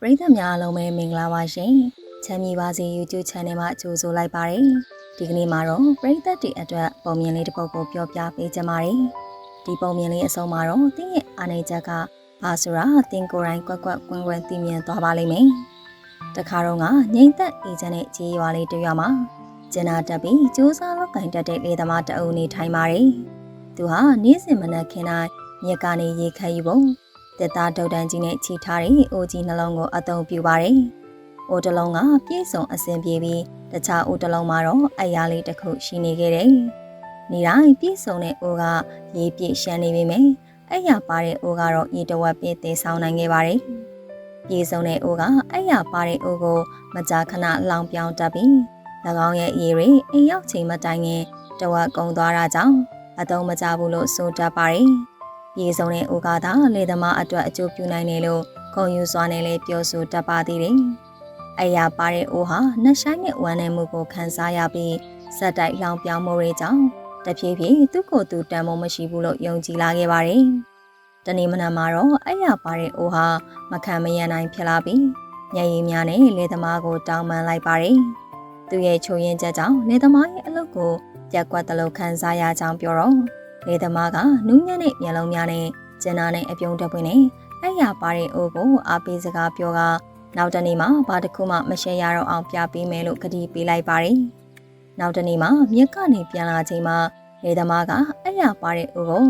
ပရိသတ်များအားလုံးပဲမင်္ဂလာပါရှင်။ချမ်းမြေပါစေ YouTube Channel မှာကြိုဆိုလိုက်ပါရစေ။ဒီကနေ့မှာတော့ပရိသတ်တွေအတွက်ပုံမြင်လေးတစ်ပုဒ်ကိုပြောပြပေးကြပါမယ်။ဒီပုံမြင်လေးအစုံမှာတော့တင်းရဲ့အာနေချက်ကဘာဆိုတာတင်းကိုယ်တိုင်ကွက်ကွက်ကွင်းကွင်းသိမြင်သွားပါလိမ့်မယ်။တခါတော့ကငိမ့်သက်အေဂျင့်ရဲ့ခြေရွာလေးတစ်ရွာမှာကျင်နာတက်ပြီးစူးစမ်းလုပ်ကင်တက်တဲ့လေသမားတအုပ်နေထိုင်ပါတယ်။သူဟာနေ့စဉ်မနက်ခင်းတိုင်းမြက်ကနေရေခတ်ယူပုံ တက်သားဒုတ်တန်ကြီးနဲ့ချီထားတဲ့အိုကြီးနှလုံးကိုအသုံးပြုပါတယ်။အိုတစ်လုံးကပြည့်စုံအဆင်ပြေပြီးတခြားအိုတစ်လုံးမှာတော့အရာလေးတစ်ခုရှိနေခဲ့တယ်။နေတိုင်းပြည့်စုံတဲ့အိုကရေပြည့်ရှမ်းနေပေမဲ့အရာပါတဲ့အိုကတော့ရေတဝက်ပြည့်သေးဆောင်နိုင်ခဲ့ပါတယ်။ပြည့်စုံတဲ့အိုကအရာပါတဲ့အိုကို မကြာခဏလောင်ပြောင်းတတ်ပြီး၎င်းရဲ့ရေတွေအိမ်ရောက်ချိန်မတိုင်ခင်တဝက်ကုံသွားတာကြောင့်အသုံးမကျဘူးလို့ဆိုတတ်ပါတယ်။ ပြေဆုံးတဲ့အိုကသာလေသမားအတွက်အကျိုးပြုနိုင်တယ်လို့ခုံယူစွာနဲ့လည်းပြောဆိုတတ်ပါသေးတယ်။အရာပါတဲ့အိုဟာနှဆိုင်တဲ့ဝမ်းနယ်မှုကိုခံစားရပြီးစက်တိုက်လောင်ပြောင်းမှုတွေကြောင့်တဖြည်းဖြည်းသူ့ကိုယ်သူတန်မိုးမရှိဘူးလို့ယုံကြည်လာခဲ့ပါတယ်။တနေ့မနက်မှာတော့အရာပါတဲ့အိုဟာမခံမရနိုင်ဖြစ်လာပြီးညရည်များနဲ့လေသမားကိုတောင်းပန်လိုက်ပါတယ်။သူရဲ့ချိုရင်ချက်ကြောင့်လေသမားရဲ့အလုပ်ကိုပြက်ကွက်တလို့ခံစားရကြောင်းပြောတော့ လေသမားကနူးညံ့တဲ့မျက်လုံးများနဲ့ကျင်နာနဲ့အပြုံးတက်ပွင့်နဲ့အဲ့ရပါတဲ့အိုးကိုအားပေးစကားပြောကနောက်တနေ့မှဘာတစ်ခုမှမရှက်ရတော့အောင်ပြပေးမယ်လို့ကတိပေးလိုက်ပါတယ်။နောက်တနေ့မှမြက်ကနေပြန်လာချိန်မှာလေသမားကအဲ့ရပါတဲ့အိုးကို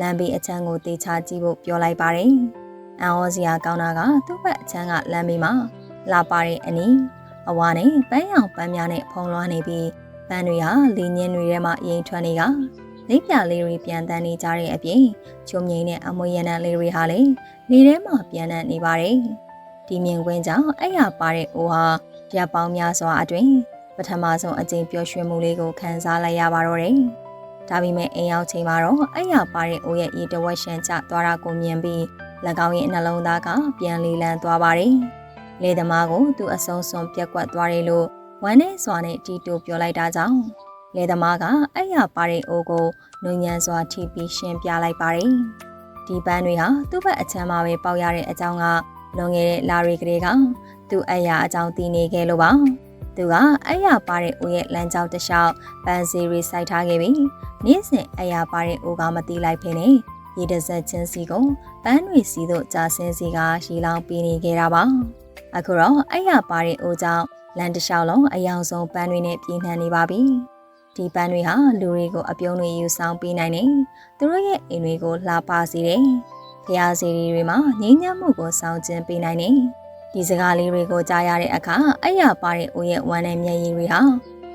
လမ်းဘေးအချမ်းကိုတေချာကြည့်ဖို့ပြောလိုက်ပါတယ်။အန်ဟောစရာကောင်းတာကသူ့ဘက်အချမ်းကလမ်းဘေးမှာလာပါတဲ့အနီးအဝါနဲ့ပန်းရောင်ပန်းများနဲ့ဖုံးလွှမ်းနေပြီးပန်းတွေဟာလေညင်းတွေထဲမှာရင်ထွက်နေက လက်ပြလေးတွေပြန်တန်းနေကြတဲ့အပြင်ချုံငိမ့်တဲ့အမွေရနံလေးတွေဟာလည်းနေထဲမှာပြန်တန်းနေပါတယ်။ဒီမြင်ကွင်းကြောင့်အဲ့ရပါတဲ့အိုဟာရပ်ပေါင်းများစွာအတွင်းပထမဆုံးအကြိမ်ပျော်ရွှင်မှုလေးကိုခံစားလိုက်ရပါတော့တယ်။ဒါပေမဲ့အိမ်ရောက်ချိန်မှာတော့အဲ့ရပါတဲ့အိုရဲ့ဤတဝက်ရှန်ကျသွားတာကိုမြင်ပြီး၎င်းရဲ့နှလုံးသားကပြန်လီလန်သွားပါတယ်။လေသမားကိုသူအဆုံးစွန်ပြက်ကွက်သွားတယ်လို့ဝမ်းနဲ့စွာနဲ့တီတိုပြောလိုက်တာကြောင့် လေသမားကအဲ့ရပါတဲ့အိုကိုနုံညံစွာထိပြီးရှင်းပြလိုက်ပါတယ်။ဒီပန်းတွေဟာသူ့ဘက်အချမ်းမှာပဲပေါက်ရတဲ့အကြောင်းကလွန်ခဲ့တဲ့လာရီကလေးကသူ့အရာအကြောင်းသိနေခဲ့လို့ပါ။သူကအဲ့ရပါတဲ့အိုရဲ့လမ်းကြောင်းတစ်လျှောက်ပန်းစီရီစိုက်ထားခဲ့ပြီးနေ့စဉ်အဲ့ရပါတဲ့အိုကမတိလိုက်ဖ ೇನೆ ရေတဆက်ချင်းစီကိုပန်းတွေစီတို့ကြာဆင်းစီကရှီလောင်ပေးနေခဲ့တာပါ။အခုတော့အဲ့ရပါတဲ့အိုကြောင့်လမ်းတစ်လျှောက်လုံးအယောင်ဆုံးပန်းတွေနဲ့ပြင်းထန်နေပါပြီ။ ဒီပန်းတွေဟာလူတွေကိုအပြုံးတွေယူဆောင်ပေးနိုင်တယ်။သူတို့ရဲ့အိမ်တွေကိုလှပစေတယ်။ဖျားစီတွေမှာငြိမ်းချမ်းမှုကိုဆောင်ကျဉ်ပေးနိုင်တယ်။ဒီစကားလေးတွေကိုကြားရတဲ့အခါအရာပါတဲ့အိုရဲ့ဝမ်းနဲ့မျက်ရည်တွေဟာ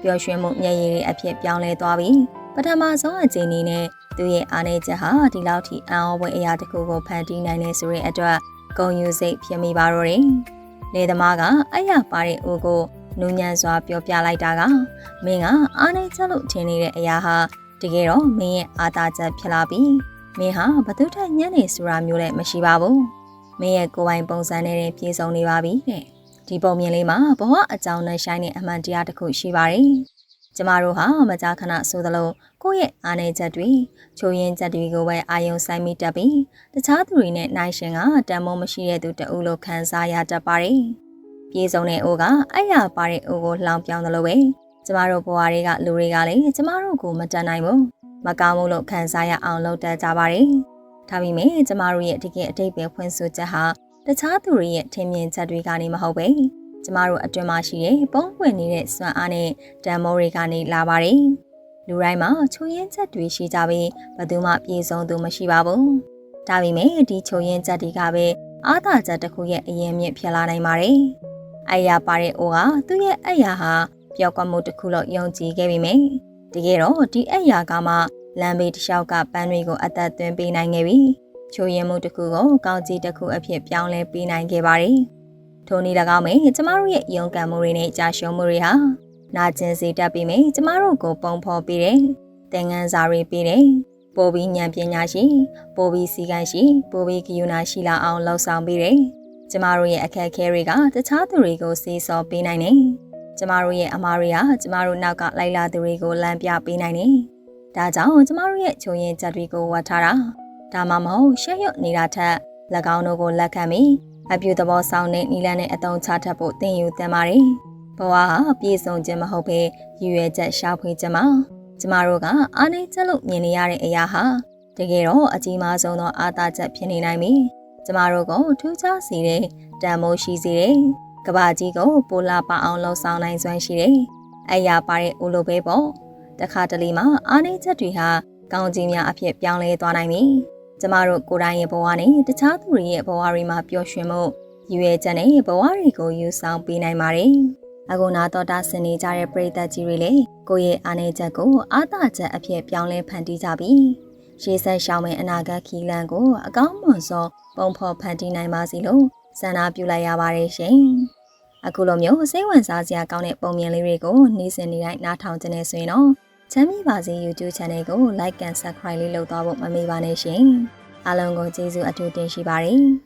ပျော်ရွှင်မှုမျက်ရည်တွေအဖြစ်ပြောင်းလဲသွားပြီးပထမဆုံးအချိန်လေးနဲ့သူရဲ့အားနည်းချက်ဟာဒီလောက်ထိအံ့ဩဖွယ်အရာတစ်ခုကိုဖန်တီးနိုင်နေဆိုတဲ့အတွက်ဂုဏ်ယူစိတ်ဖြစ်မိပါတော့တယ်။လေသမားကအရာပါတဲ့အိုကို နူးညံ့စွာပြောပြလိုက်တာကမင်းကအားနေချက်လို့ထင်နေတဲ့အရာဟာတကယ်တော့မင်းရဲ့အာသာချက်ဖြစ်လာပြီးမင်းဟာဘသူထက်ညံ့နေဆိုတာမျိုးလည်းမရှိပါဘူးမင်းရဲ့ကိုယ်ပိုင်ပုံစံနဲ့ပြေဆုံးနေပါပြီတဲ့ဒီပုံမြင်လေးမှာဘဝအကြောင်းနဲ့ရှိုင်းတဲ့အမှန်တရားတစ်ခုရှိပါတယ်ကျမတို့ဟာမကြာခဏဆိုသလိုကိုယ့်ရဲ့အားနည်းချက်တွေချိုးရင်းချက်တွေကိုပဲအာယုံဆိုင်မိတတ်ပြီးတခြားသူတွေနဲ့နိုင်ရှင်ကတန်မိုးမရှိတဲ့သူတဦးလိုခံစားရတတ်ပါတယ် ပြေဆုံးတဲ့အိုကအဲ့ရပါတဲ့အိုကိုလှောင်ပြောင်းတယ်လို့ပဲကျမတို့ဘဝတွေကလူတွေကလည်းကျမတို့ကိုမတန်နိုင်ဘူးမကောင်းဘူးလို့ခံစားရအောင်လုပ်တတ်ကြပါတယ်ဒါပေမဲ့ကျမတို့ရဲ့တကယ်အတိတ်ပဲဖွင့်ဆိုချက်ဟာတခြားသူတွေရဲ့ထင်မြင်ချက်တွေကနေမဟုတ်ပဲကျမတို့အတွင်မှာရှိတဲ့ပုံပွင့်နေတဲ့စွမ်းအားနဲ့တန်မိုးတွေကနေလာပါတယ်လူတိုင်းမှာချိုးရင်းချက်တွေရှိကြပြီးဘယ်သူမှပြေဆုံးသူမရှိပါဘူးဒါပေမဲ့ဒီချိုးရင်းချက်တွေကပဲအားသာချက်တစ်ခုရဲ့အရင်မြင့်ဖြစ်လာနိုင်ပါတယ် အရာပါတဲ့အိုကသူ့ရဲ့အရာဟာပျောက်ကမှုတစ်ခုလို့ယုံကြည်ခဲ့ပေမယ့်တကယ်တော့ဒီအရာကမှလမ်းဘေးတစ်လျှောက်ကပန်းတွေကိုအသက်သွင်းပေးနိုင်ခဲ့ပြီချိုးရင်မှုတစ်ခုကိုကောင်းကြီးတစ်ခုအဖြစ်ပြောင်းလဲပေးနိုင်ခဲ့ပါတယ်ထိုနည်း၎င်းပဲကျမတို့ရဲ့ယုံကံမှုတွေနဲ့ကြာရှုံးမှုတွေဟာနာကျင်စေတတ်ပြီးမြကျမတို့ကိုပုံဖော်ပေးတယ်သင်ငန်းစာတွေပေးတယ်ပိုပြီးဉာဏ်ပညာရှိ ပိုပြီးစီကံရှိ ပိုပြီးကယူနာရှိလာအောင်လှုပ်ဆောင်ပေးတယ် ကျမတို့ရဲ့အခက်အခဲတွေကတခြားသူတွေကိုစေးစောပေးနိုင်တယ်ကျမတို့ရဲ့အမားတွေဟာကျမတို့နောက်ကလိုက်လာသူတွေကိုလမ်းပြပေးနိုင်တယ်ဒါကြောင့်ကျမတို့ရဲ့ချုံရင်ချက်တွေကိုဝတ်ထားတာဒါမှမဟုတ်ရှက်ရွံ့နေတာထက်၎င်းတို့ကိုလက်ခံပြီးအပြူသဘောဆောင်တဲ့နီလန်းနဲ့အတုံးချထပ်ဖို့သင်ယူသင်ပါတယ်ဘဝဟာပြည့်စုံခြင်းမဟုတ်ဘဲရည်ရွယ်ချက်ရှာဖွေခြင်းမှာကျမတို့ကအားနေချက်လို့မြင်နေရတဲ့အရာဟာတကယ်တော့အကြီးမားဆုံးသောအားသာချက်ဖြစ်နေနိုင်ပြီ ကျမတို့ကိုထူးခြားစေတဲ့တန်မိုးရှိစေတဲ့ကဘာကြီးကိုပိုလာပအောင်လှုံ့ဆော်နိုင်စွမ်းရှိတယ်အရာပါတဲ့ဦးလိုပဲပေါ့တခါတလေမှာအားနေချက်တွေဟာကောင်းခြင်းများအဖြစ်ပြောင်းလဲသွားနိုင်ပြီကျမတို့ကိုယ်တိုင်ရဲ့ဘဝနဲ့တခြားသူတွေရဲ့ဘဝတွေမှာပျော်ရွှင်မှုရည်ရွယ်ချက်နဲ့ဘဝတွေကိုယူဆောင်ပေးနိုင်ပါတယ်။အခုနာတော်တာဆင်နေကြတဲ့ပရိသတ်ကြီးတွေလည်းကိုယ့်ရဲ့အားနည်းချက်ကိုအားသာချက်အဖြစ်ပြောင်းလဲဖန်တီးကြပြီ။ ရှေးဆက်ရှောင်းမဲ့အနာဂတ်ခီလန်ကိုအကောင်းမွန်ဆုံးပုံဖော်ဖန်တီးနိုင်ပါစီလို့ဆန္ဒပြုလိုက်ရပါတယ်ရှင်။အခုလိုမျိုးစိတ်ဝင်စားစရာကောင်းတဲ့ပုံမြင်လေးတွေကိုနေ့စဉ်နေ့တိုင်းနားထောင်ကြနေဆိုရင်တော့ချမ်းမြေပါစေ YouTube Channel ကို Like and Subscribe လေးလုပ်သွားဖို့မမေ့ပါနဲ့ရှင်။အားလုံးကိုကျေးဇူးအထူးတင်ရှိပါတယ်။